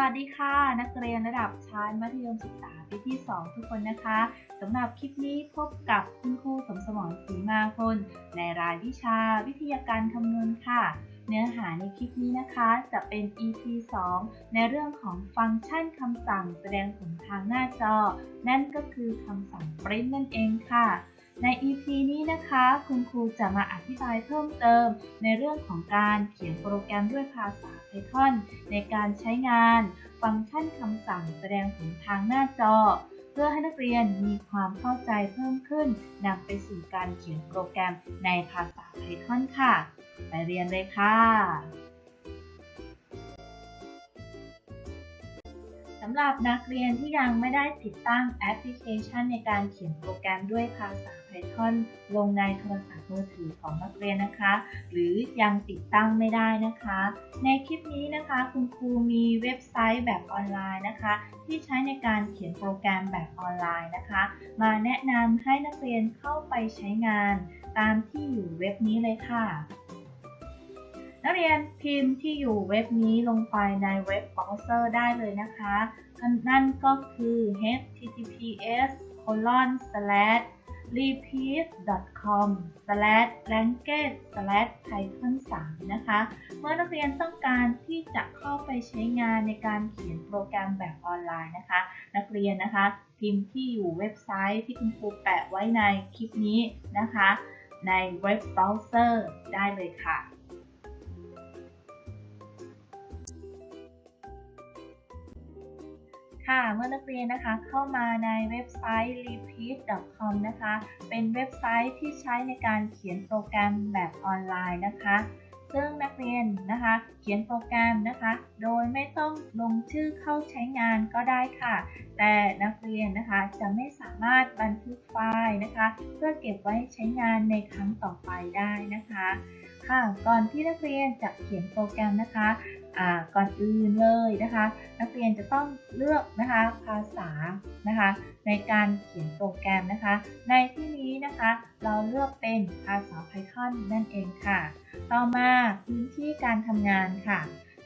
วัสดีค่ะ นักเรียนระดับชั้นมัธยมศึกษาปีที่ 2 ทุกคนนะคะสำหรับคลิปนี้พบกับคุณครูสมสมรศรีมาพลในรายวิชาวิทยาการคำนวณค่ะ เนื้อหาในคลิปนี้นะคะจะเป็น EP 2 ในเรื่องของฟังก์ชันคำสั่งแสดงผลทางหน้าจอ นั่นก็คือคำสั่ง print นั่นเองค่ะ ใน EP นี้นะคะ คุณครูจะมาอธิบายเพิ่มเติม ในเรื่องของการเขียนโปรแกรมด้วยภาษา Python ในการใช้งาน ฟังก์ชันคำสั่งแสดงผลทางหน้าจอ เพื่อให้นักเรียนมีความเข้าใจเพิ่มขึ้นนำไปสู่การเขียนโปรแกรมในภาษา Python ค่ะ ไปเรียนเลยค่ะสำหรับนักเรียนที่ยังไม่ได้ติดตั้งแอปพลิเคชันในการเขียนโปรแกรมด้วยภาษา Python ลงในโทรศัพท์มือถือของนักเรียนนะคะ หรือยังติดตั้งไม่ได้นะคะ ในคลิปนี้นะคะคุณครูมีเว็บไซต์แบบออนไลน์นะคะ ที่ใช้ในการเขียนโปรแกรมแบบออนไลน์นะคะ มาแนะนำให้นักเรียนเข้าไปใช้งาน ตามที่อยู่เว็บนี้เลยค่ะนักเรียนพิมพ์ที่อยู่เว็บนี้ลงไปในเว็บเบราว์เซอร์ได้เลยนะคะ นั่นก็คือ https colon slash repeat com slash language slash python 3นะคะ เมื่อนักเรียนต้องการที่จะเข้าไปใช้งานในการเขียนโปรแกรมแบบออนไลน์นะคะ นักเรียนนะคะ พิมพ์ที่อยู่เว็บไซต์ที่คุณครูแปะไว้ในคลิปนี้นะคะ ในเว็บเบราว์เซอร์ได้เลยค่ะ ค่ะเมื่อนักเรียนนะคะเข้ามาในเว็บไซต์ repeat.com นะคะ เป็นเว็บไซต์ที่ใช้ในการเขียนโปรแกรมแบบออนไลน์นะคะ ซึ่งนักเรียนนะคะ เขียนโปรแกรมนะคะ โดยไม่ต้องลงชื่อเข้าใช้งานก็ได้ค่ะ แต่นักเรียนนะคะจะไม่สามารถบันทึกไฟล์นะคะ เพื่อเก็บไว้ใช้งานในครั้งต่อไปได้นะคะค่ะก่อนที่นักเรียนจะเขียนโปรแกรมนะคะ ก่อนอื่นเลยนะคะ นักเรียนจะต้องเลือกนะคะภาษานะคะ ในการเขียนโปรแกรมนะคะ ในที่นี้นะคะ เราเลือกเป็นภาษา Python นั่นเองค่ะ ต่อมาพื้นที่การทำงานค่ะ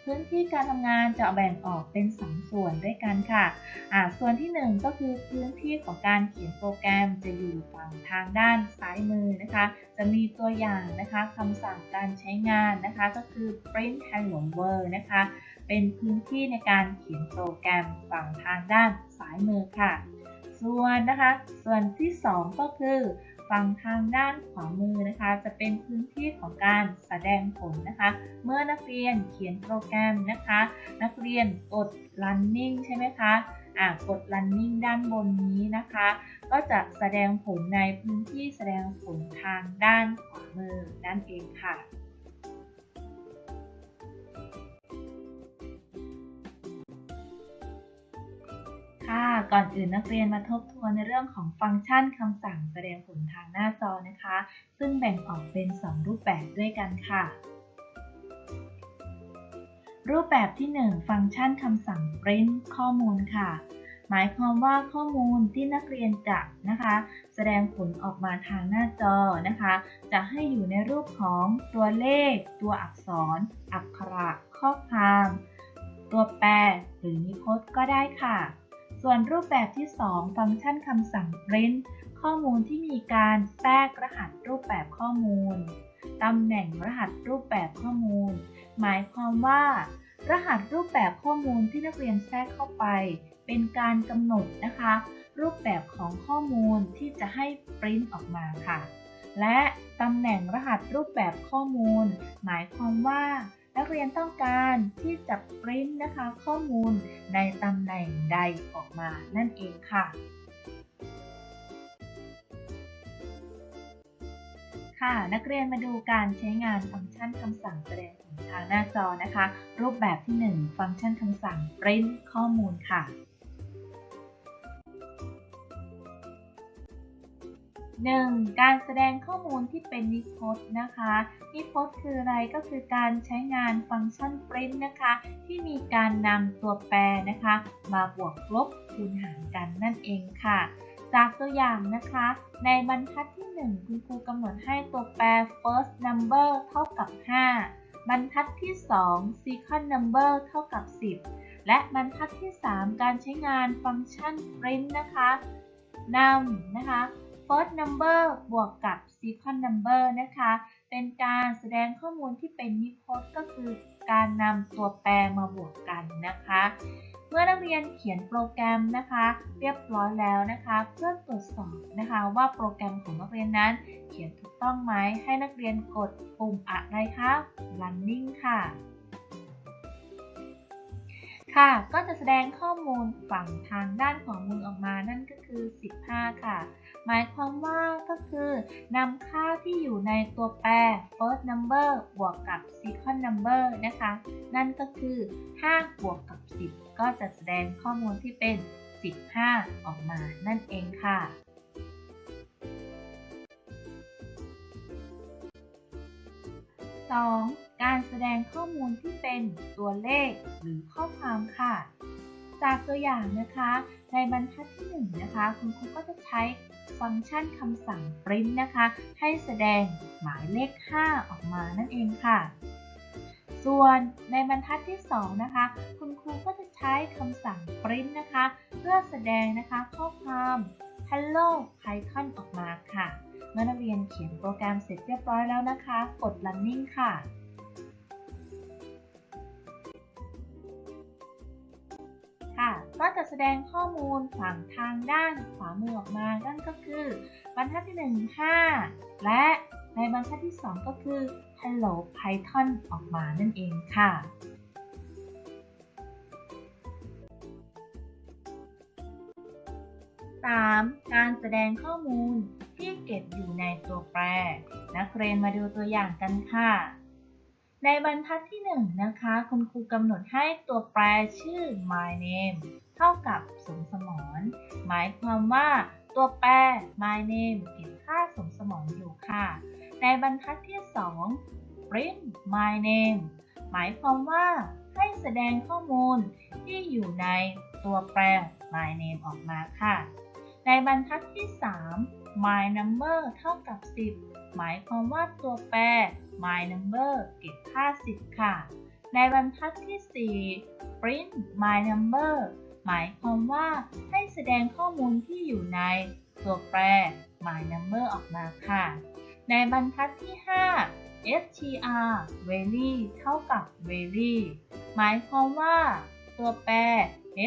พื้นที่การทำงานจะแบ่งออกเป็น 2 ส่วนด้วยกันค่ะอ่าส่วนที่ 1 ก็คือพื้นที่ของการเขียนโปรแกรมจะอยู่ฝั่งทางด้านซ้ายมือนะคะ จะมีตัวอย่างนะคะคำสั่งการใช้งานนะคะ ก็คือ print hello world นะคะ เป็นพื้นที่ในการเขียนโปรแกรมฝั่งทางด้านซ้ายมือค่ะ ส่วนนะคะ ส่วนที่ 2 ก็คือ ฝั่งทางด้านขวามือนะคะ จะเป็นพื้นที่ของการแสดงผลนะคะ เมื่อนักเรียนเขียนโปรแกรมนะคะ นักเรียนกด running ใช่ไหมคะอ่ากด running ด้านบนนี้นะคะ ก็จะแสดงผลในพื้นที่แสดงผลทางด้านขวามือนั่นเองค่ะ ค่ะ ก่อนอื่นนักเรียนมาทบทวนในเรื่องของฟังก์ชันคำสั่งแสดงผลทางหน้าจอนะคะ ซึ่งแบ่งออกเป็น 2 รูปแบบด้วยกันค่ะ รูปแบบที่ 1 ฟังก์ชันคำสั่ง print ข้อมูลค่ะ หมายความว่าข้อมูลที่นักเรียนจะนะคะ แสดงผลออกมาทางหน้าจอนะคะ จะให้อยู่ในรูปของตัวเลข ตัวอักษร อักขระ ข้อความ ตัวแปรหรือนิพจน์ก็ได้ค่ะ ส่วนรูปแบบที่ 2 ฟังก์ชันคำสั่ง print ข้อมูลที่มีการแทรกรหัสรูปแบบข้อมูล ตำแหน่งรหัสรูปแบบข้อมูล หมายความว่า รหัสรูปแบบข้อมูลที่นักเรียนแทรกเข้าไป เป็นการกำหนดนะคะ รูปแบบของข้อมูลที่จะให้ปริ้นออกมาค่ะ และตำแหน่งรหัสรูปแบบข้อมูล หมายความว่า นักเรียนต้องการที่จะปริ้นนะคะข้อมูลในตำแหน่งใดออกมานั่นเองค่ะ ค่ะนักเรียนมาดูการใช้งานฟังก์ชันคำสั่งแสดงผลทางหน้าจอนะคะ รูปแบบที่ 1 ฟังก์ชันคำสั่งปริ้นข้อมูลค่ะ 1. การแสดงข้อมูลที่เป็นนิพจน์นะคะ นิพจน์คืออะไรก็คือการใช้งานฟังก์ชัน print นะคะ ที่มีการนำตัวแปรนะคะ มาบวกลบคูณหารกันนั่นเองค่ะ จากตัวอย่างนะคะ ในบรรทัดที่ 1 คุณครูกำหนดให้ตัวแปร first number เท่ากับ 5 บรรทัดที่ 2 second number เท่ากับ 10 และบรรทัดที่ 3 การใช้งานฟังก์ชัน print นะคะนำนะคะ first number บวกกับ second number นะคะ เป็นการแสดงข้อมูลที่เป็นนิพจน์ก็คือการนำตัวแปรมาบวกกันนะคะ เมื่อนักเรียนเขียนโปรแกรมนะคะ เรียบร้อยแล้วนะคะ เพื่อตรวจสอบนะคะว่าโปรแกรมของนักเรียนนั้น เขียนถูกต้องไหมให้นักเรียนกดปุ่มอะไรคะ running ค่ะค่ะ ก็จะแสดงข้อมูลฝั่งทางด้านของมือออกมานั่นก็คือ 15 ค่ะ หมายความว่าก็คือนำค่าที่อยู่ในตัวแปร first number บวกกับ second number นะคะ นั่นก็คือ 5 บวกกับ 10 ก็จะแสดงข้อมูลที่เป็น 15 ออกมานั่นเองค่ะ 2. การแสดงข้อมูลที่เป็นตัวเลขหรือข้อความค่ะ จากตัวอย่างนะคะ ในบรรทัดที่ 1 นะคะ คุณครูก็จะใช้ ฟังก์ชันคำสั่ง print นะคะ ให้แสดงหมายเลข 5 ออกมานั่นเองค่ะ ส่วนในบรรทัดที่ 2 นะคะ คุณครูก็จะใช้คำสั่ง print นะคะ เพื่อแสดงนะคะข้อความ hello python ออกมาค่ะเมื่อนักเรียนเขียนโปรแกรมเสร็จเรียบร้อยแล้วนะคะ กด running ค่ะ ค่ะ ก็จะแสดงข้อมูลฝั่งทางด้านขวามือออกมา นั่นก็คือบรรทัดที่ 1 5 และในบรรทัดที่ 2 ก็คือ hello python ออกมานั่นเองค่ะ 3. การแสดงข้อมูลที่เก็บอยู่ในตัวแปร นักเรียนมาดูตัวอย่างกันค่ะ ในบรรทัดที่ 1 นะคะ คุณครูกำหนดให้ตัวแปรชื่อ my name เท่ากับสมสมรหมายความว่าตัวแปร my name เก็บค่าสมสมรอยู่ค่ะ ในบรรทัดที่ 2 print my name หมายความว่าให้แสดงข้อมูลที่อยู่ในตัวแปร my name ออกมาค่ะ ในบรรทัดที่ 3 my number เท่ากับ 10 หมายความว่าตัวแปร my number เก็บค่า10 ค่ะ ในบรรทัดที่ 4 print my number หมายความว่าให้แสดงข้อมูลที่อยู่ในตัวแปร my number ออกมาค่ะ ในบรรทัดที่ 5 str very เท่ากับ very หมายความว่า ตัวแปร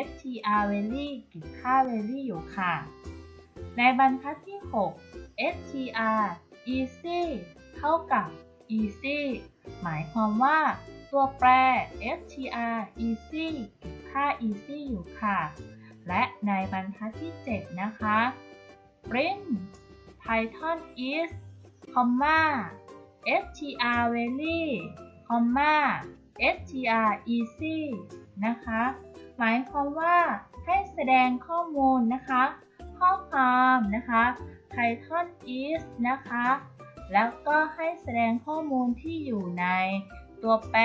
str very เก็บค่า very อยู่ค่ะ ในบรรทัดที่ 6 str easy เท่ากับ easy หมายความว่า ตัวแปร str easy เก็บค่า easy อยู่ค่ะ และในบรรทัดที่ 7 นะคะ print python is comma str very comma str easy นะคะ หมายความว่าให้แสดงข้อมูลนะคะ ข้อความนะคะ Python is นะคะ แล้วก็ให้แสดงข้อมูลที่อยู่ในตัวแปร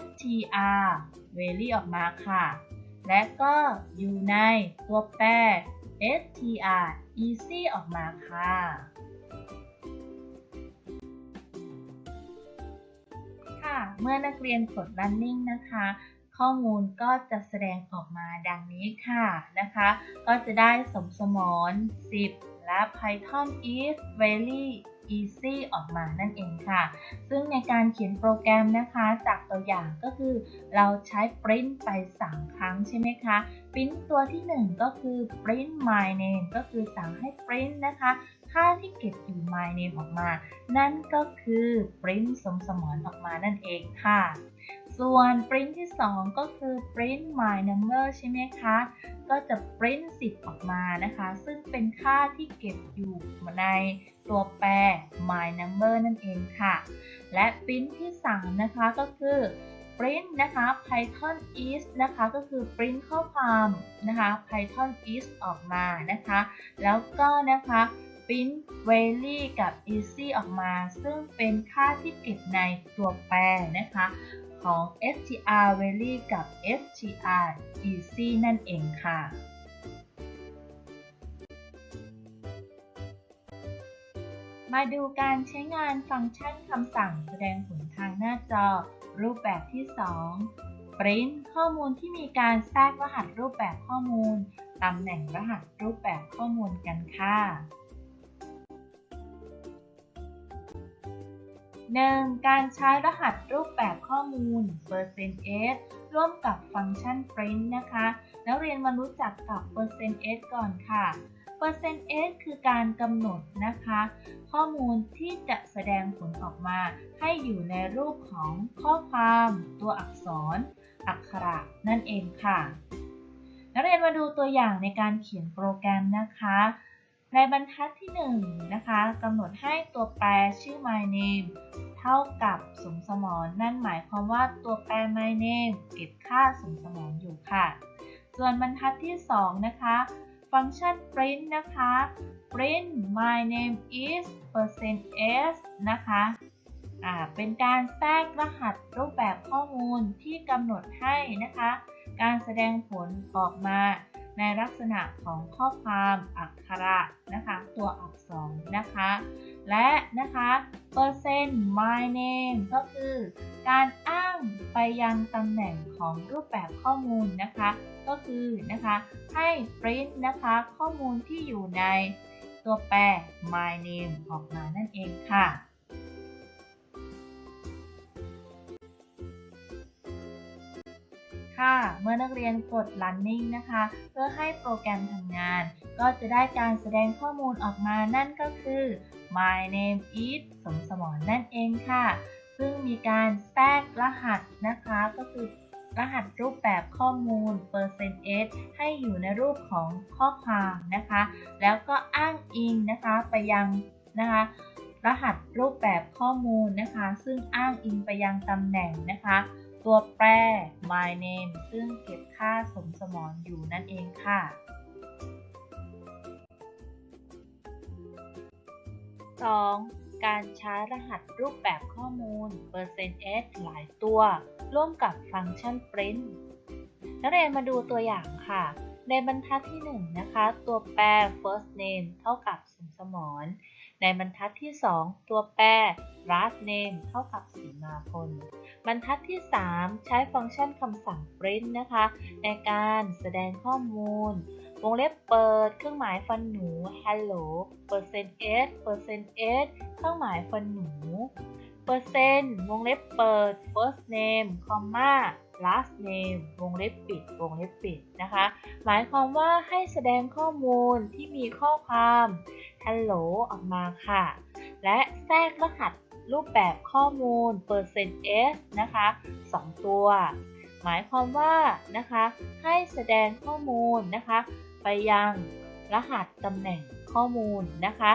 str very ออกมาค่ะ และก็อยู่ในตัวแปร str easy ออกมาค่ะ ค่ะ เมื่อนักเรียนกด running นะคะ ข้อมูลก็จะแสดงออกมาดังนี้ค่ะนะคะ ก็จะได้สมสมร10 และ Python is very easy ออกมานั่นเองค่ะ ซึ่งในการเขียนโปรแกรมนะคะจากตัวอย่างก็คือ เราใช้ print ไป 3 ครั้งใช่ไหมคะ print ตัวที่ 1 ก็คือ print my name ก็คือสั่งให้ print นะคะ ค่าที่เก็บอยู่ my name ออกมา นั่นก็คือ print สมสมอนออกมานั่นเองค่ะ ส่วน print ที่ 2 ก็คือ print my number ใช่ไหมคะ ก็จะ print 10 ออกมานะคะ ซึ่งเป็นค่าที่เก็บอยู่ในตัวแปร my number นั่นเองค่ะ และ print ที่ 3 นะคะก็คือ print นะคะ python is นะคะก็คือ print ข้อความนะคะ python is ออกมานะคะ แล้วก็นะคะ print very กับ easy ออกมา ซึ่งเป็นค่าที่เก็บในตัวแปรนะคะ ของ str valley กับ str easy นั่นเองค่ะมาดูการใช้งานฟังก์ชันคำสั่งแสดงผลทางหน้าจอ รูปแบบที่ 2 print ข้อมูลที่มีการแทรกรหัสรูปแบบข้อมูล ตำแหน่งรหัสรูปแบบข้อมูลกันค่ะ 1. การใช้รหัสรูปแบบข้อมูล %s ร่วมกับฟังก์ชัน print นะคะ นักเรียนมารู้จักกับ %s ก่อนค่ะ %s คือการกำหนดนะคะ ข้อมูลที่จะแสดงผลออกมา ให้อยู่ในรูปของข้อความ ตัวอักษร อักขระนั่นเองค่ะ นักเรียนมาดูตัวอย่างในการเขียนโปรแกรมนะคะ ในบรรทัดที่1นะคะกำหนดให้ตัวแปรชื่อ my name เท่ากับสมสมรนั่นหมายความว่าตัวแปร my name เก็บค่าสมสมรอยู่ค่ะ ส่วนบรรทัดที่ 2 นะคะ ฟังก์ชัน print นะคะ print my name is %s นะคะเป็นการแทรกรหัสรูปแบบข้อมูลที่กำหนดให้นะคะ การแสดงผลออกมา ในลักษณะของข้อความอักขระนะคะ ตัวอักษรนะคะ และนะคะเปอร์เซ็นต์ my name ก็คือการอ้างไปยังตำแหน่งของรูปแบบข้อมูลนะคะ ก็คือนะคะให้ print นะคะข้อมูลที่อยู่ในตัวแปร my name ออกมานั่นเองค่ะ ค่ะ เมื่อนักเรียนกด running นะคะ เพื่อให้โปรแกรมทำงาน ก็จะได้การแสดงข้อมูลออกมานั่นก็คือ my name is สมสมรนนั่นเองค่ะ ซึ่งมีการแทรกรหัสนะคะก็คือรหัสรูปแบบข้อมูล percent s ให้อยู่ในรูปของข้อความนะคะ แล้วก็อ้างอิงนะคะไปยังนะคะรหัสรูปแบบข้อมูลนะคะ ซึ่งอ้างอิงไปยังตำแหน่งนะคะ ตัวแปร my name ซึ่งเก็บค่าสมสมรอยู่นั่นเองค่ะ 2. การใช้รหัสรูปแบบข้อมูล %s หลายตัว ร่วมกับฟังก์ชัน print นักเรียนมาดูตัวอย่างค่ะ ในบรรทัดที่ 1 นะคะ ตัวแปร first name เท่ากับสมสมรในบรรทัดที่ 2 ตัวแปร last name เท่ากับสีมาพล บรรทัดที่ 3 ใช้ฟังก์ชันคำสั่ง print นะคะ ในการแสดงข้อมูล วงเล็บเปิด เครื่องหมายฟันหนู hello เปอร์เซ็นต์ s เปอร์เซ็นต์ s เครื่องหมายฟันหนู เปอร์เซนต์วงเล็บเปิด first name comma last name วงเล็บปิด วงเล็บปิดนะคะ หมายความว่าให้แสดงข้อมูลที่มีข้อความ hello ออกมาค่ะ และแทรกรหัส รูปแบบข้อมูล %s นะคะ 2 ตัว หมายความว่านะคะให้แสดงข้อมูลนะคะ ไปยังรหัสตำแหน่งข้อมูลนะคะ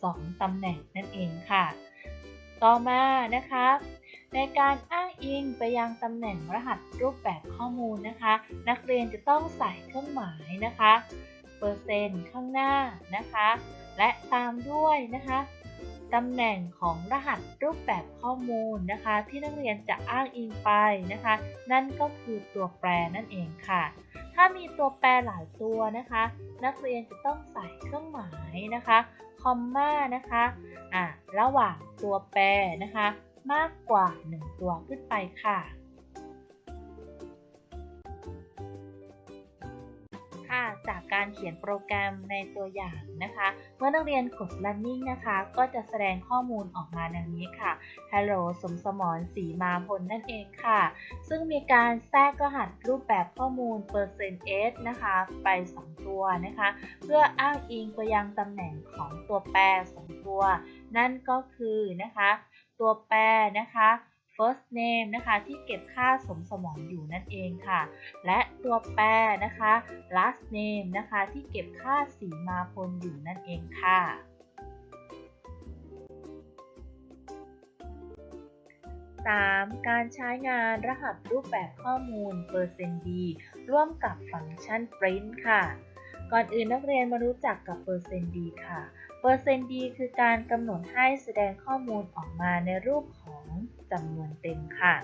2ตำแหน่งนั่นเองค่ะ ต่อมานะคะในการอ้างอิงไปยังตำแหน่งรหัสรูปแบบข้อมูลนะคะ นักเรียนจะต้องใส่เครื่องหมายนะคะเปอร์เซ็นต์ข้างหน้านะคะ และตามด้วยนะคะ ตำแหน่งของรหัสรูปแบบข้อมูลนะคะ ที่นักเรียนจะอ้างอิงไปนะคะ นั่นก็คือตัวแปรนั่นเองค่ะ ถ้ามีตัวแปรหลายตัวนะคะ นักเรียนจะต้องใส่เครื่องหมายนะคะคอมมานะคะอะระหว่างตัวแปรนะคะ มากกว่า 1 ตัวขึ้นไปค่ะ จากการเขียนโปรแกรมในตัวอย่างนะคะ เมื่อนักเรียนกด running นะคะ ก็จะแสดงข้อมูลออกมาดังนี้ค่ะ hello สมสมรสีมาพลนั่นเองค่ะ ซึ่งมีการแทรกรหัสรูปแบบข้อมูล percent s นะคะ ไป 2 ตัวนะคะ เพื่ออ้างอิงไปยังตำแหน่งของตัวแปร 2 ตัว นั่นก็คือนะคะ ตัวแปรนะคะ first name นะคะ ที่เก็บค่าสมสมรอยู่นั่นเองค่ะ และตัวแปรนะคะ last name นะคะ ที่เก็บค่าสีมาพลอยู่นั่นเองค่ะ 3. การใช้งานรหัสรูปแบบข้อมูล %d ร่วมกับฟังก์ชัน print ค่ะ ก่อนอื่นนักเรียนมารู้จักกับ %d ค่ะ %d คือการกำหนดให้แสดงข้อมูลออกมาในรูปของ จำนวนเต็มค่ะ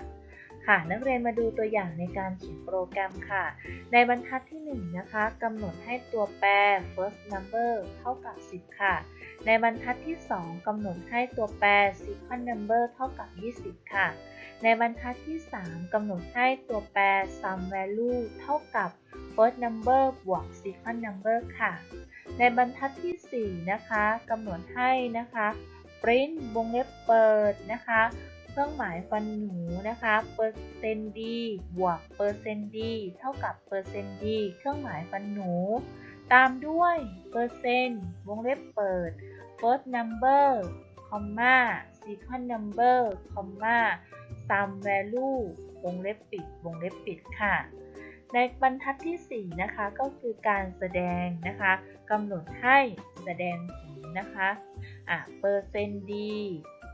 ค่ะ นักเรียนมาดูตัวอย่างในการเขียนโปรแกรมค่ะ ในบรรทัดที่ 1 นะคะกำหนดให้ตัวแปร first number เท่ากับ 10 ค่ะ ในบรรทัดที่ 2กำหนดให้ตัวแปร second number เท่ากับ 20 ค่ะ ในบรรทัดที่ 3กำหนดให้ตัวแปร sum value เท่ากับ first number บวก second number ค่ะ ในบรรทัดทีสี่4 นะคะกำหนดให้นะคะ print วงเล็บเปิดนะคะ เครื่องหมายฟันหนูนะคะเปอร์เซนต์ดีบวกเปอร์เซนต์ดีเท่ากับเปอร์เซนต์ดีเครื่องหมายฟันหนู ตามด้วยเปอร์เซนต์วงเล็บเปิด first number คอมมา second number คอมมา sum value วงเล็บปิด วงเล็บปิดค่ะในบรรทัดที่ 4 นะคะก็คือการแสดงนะคะกำหนดให้แสดงผลนะคะอะเปอร์เซนต์ดี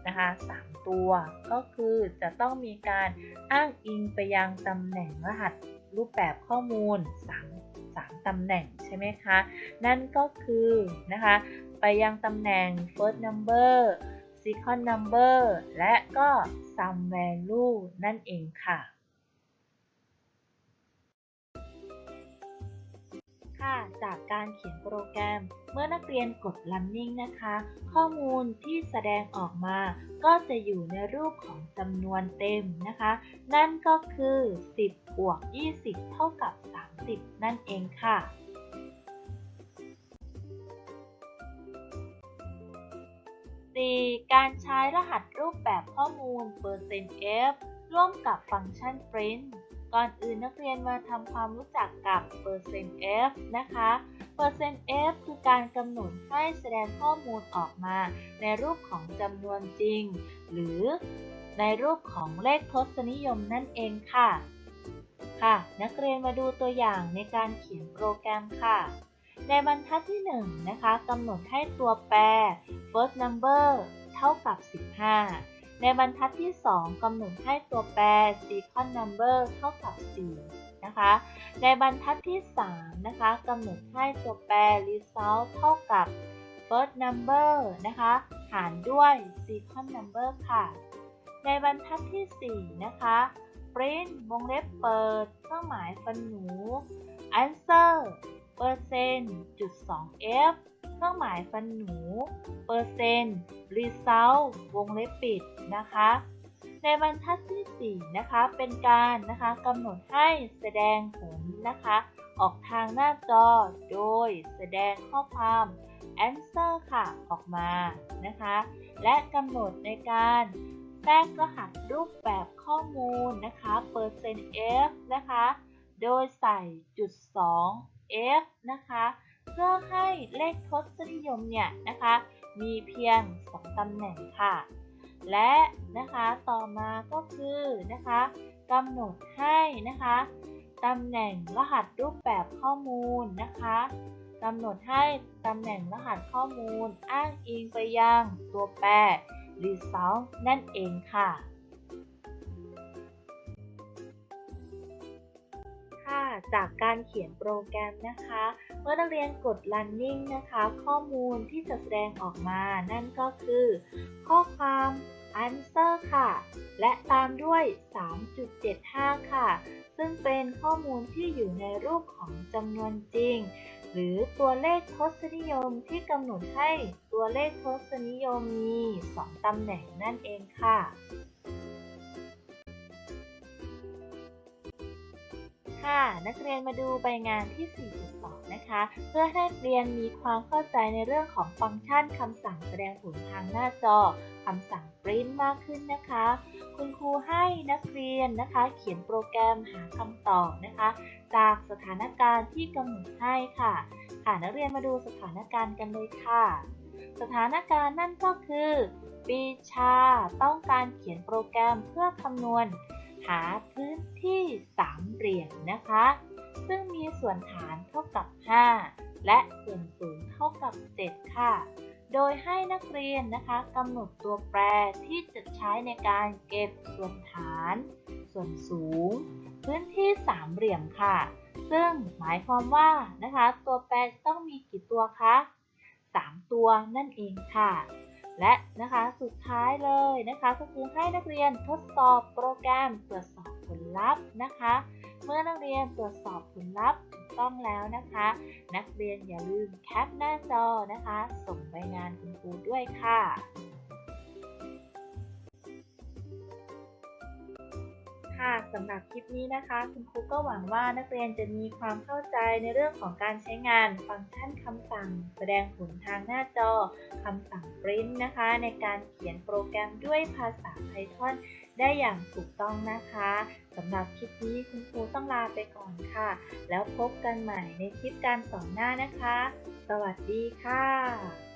นะคะ3 ตัว ก็คือจะต้องมีการอ้างอิงไปยังตำแหน่งรหัสรูปแบบข้อมูล 3 3ตำแหน่งใช่ไหมคะ นั่นก็คือนะคะไปยังตำแหน่ง first number second number และก็ sum value นั่นเองค่ะ ค่ะ จากการเขียนโปรแกรม เมื่อนักเรียนกด running นะคะ ข้อมูลที่แสดงออกมา ก็จะอยู่ในรูปของจำนวนเต็มนะคะ นั่นก็คือ 10บวก20 เท่ากับ 30 นั่นเองค่ะ 4. การใช้รหัสรูปแบบข้อมูล %f ร่วมกับฟังก์ชัน print ก่อนอื่นนักเรียนมาทำความรู้จักกับ %f นะคะเปอร์เซ็นต์ %f คือการกำหนดให้แสดงข้อมูลออกมา ในรูปของจำนวนจริง หรือในรูปของเลขทศนิยมนั่นเองค่ะ ค่ะ นักเรียนมาดูตัวอย่างในการเขียนโปรแกรมค่ะ ในบรรทัดที่ 1 นะคะกำหนดให้ตัวแปร first number เท่ากับ 15 ในบรรทัดที่ 2กำหนดให้ตัวแปร second number เท่ากับ 4 นะคะ ในบรรทัดที่ 3 นะคะกำหนดให้ตัวแปร result เท่ากับ first number นะคะ หารด้วย second number ค่ะ ในบรรทัดที่ 4 นะคะ print วงเล็บเปิด เครื่องหมายฟันหนู answer เปอร์เซ็นต์จุด 2 f เครื่องหมายฟันหนูเปอร์เซ็นต์ result วงเล็บปิดนะคะ ในบรรทัดที่ 4 นะคะ เป็นการนะคะกำหนดให้แสดงผลนะคะ ออกทางหน้าจอโดยแสดงข้อความ answer ค่ะ ออกมานะคะ และกำหนดในการแทรกรหัสรูปแบบข้อมูลนะคะเปอร์เซ็นต์ f นะคะ โดยใส่จุด 2 f นะคะ เพื่อให้เลขทศนิยมเนี่ยนะคะ มีเพียง 2ตำแหน่งค่ะ และนะคะต่อมาก็คือนะคะกำหนดให้นะคะตำแหน่งรหัสรูปแบบข้อมูลนะคะกำหนดให้ตำแหน่งรหัสข้อมูลอ้างอิงไปยังตัวแปร result นั่นเองค่ะ ค่ะจากการเขียนโปรแกรมนะคะ เมื่อนักเรียนกด running นะคะ ข้อมูลที่จะแสดงออกมา นั่นก็คือ ข้อความ answer ค่ะ และตามด้วย 3.75 ค่ะ ซึ่งเป็นข้อมูลที่อยู่ในรูปของจำนวนจริง หรือตัวเลขทศนิยมที่กำหนดให้ตัวเลขทศนิยมมี 2ตำแหน่งนั่นเองค่ะ ค่ะ นักเรียนมาดูใบงานที่ 4.2 นะคะ เพื่อให้เรียนมีความเข้าใจในเรื่องของฟังก์ชันคำสั่งแสดงผลทางหน้าจอคำสั่ง print มากขึ้นนะคะ คุณครูให้นักเรียนนะคะ เขียนโปรแกรมหาคำตอบนะคะ จากสถานการณ์ที่กำหนดให้ค่ะ ค่ะนักเรียนมาดูสถานการณ์กันเลยค่ะ สถานการณ์นั่นก็คือปีชาต้องการเขียนโปรแกรมเพื่อคำนวณ หาพื้นที่สามเหลี่ยมนะคะ ซึ่งมีส่วนฐานเท่ากับ 5 และส่วนสูงเท่ากับ 7 ค่ะ โดยให้นักเรียนนะคะกำหนดตัวแปรที่จะใช้ในการเก็บส่วนฐาน ส่วนสูง พื้นที่สามเหลี่ยมค่ะ ซึ่งหมายความว่านะคะ ตัวแปรต้องมีกี่ตัวคะ3 ตัวนั่นเองค่ะ และนะคะสุดท้ายเลยนะคะก็คือให้นักเรียนทดสอบโปรแกรมตรวจสอบผลลัพธ์นะคะ เมื่อนักเรียนตรวจสอบผลลัพธ์ถูกต้องแล้วนะคะ นักเรียนอย่าลืมแคปหน้าจอนะคะ ส่งไปงานคุณครูด้วยค่ะ ค่ะสำหรับคลิปนี้นะคะ คุณครูก็หวังว่านักเรียนจะมีความเข้าใจในเรื่องของการใช้งานฟังก์ชันคำสั่ง แสดงผลทางหน้าจอคำสั่ง print นะคะ ในการเขียนโปรแกรมด้วยภาษา Python ได้อย่างถูกต้องนะคะสำหรับคลิปนี้คุณครูต้องลาไปก่อนค่ะ แล้วพบกันใหม่ในคลิปการสอนหน้านะคะ สวัสดีค่ะ